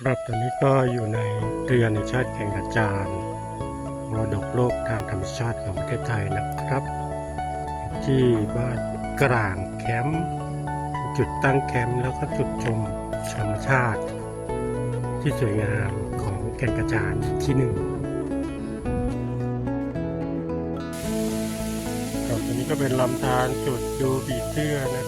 ครับตอนนี้ก็อยู่ในเรือในชาติแก่งกระจานมรดกโลกทางธรรมชาติของประเทศไทยนะครับ ที่บ้านกลางแคมป์จุดตั้งแคมป์แล้วก็จุดชมธรรมชาติ ที่สวยงามของแก่งกระจานที่หนึ่งครับอนนี้ก็เป็นลำธารจุดดูบีเตื้อนะ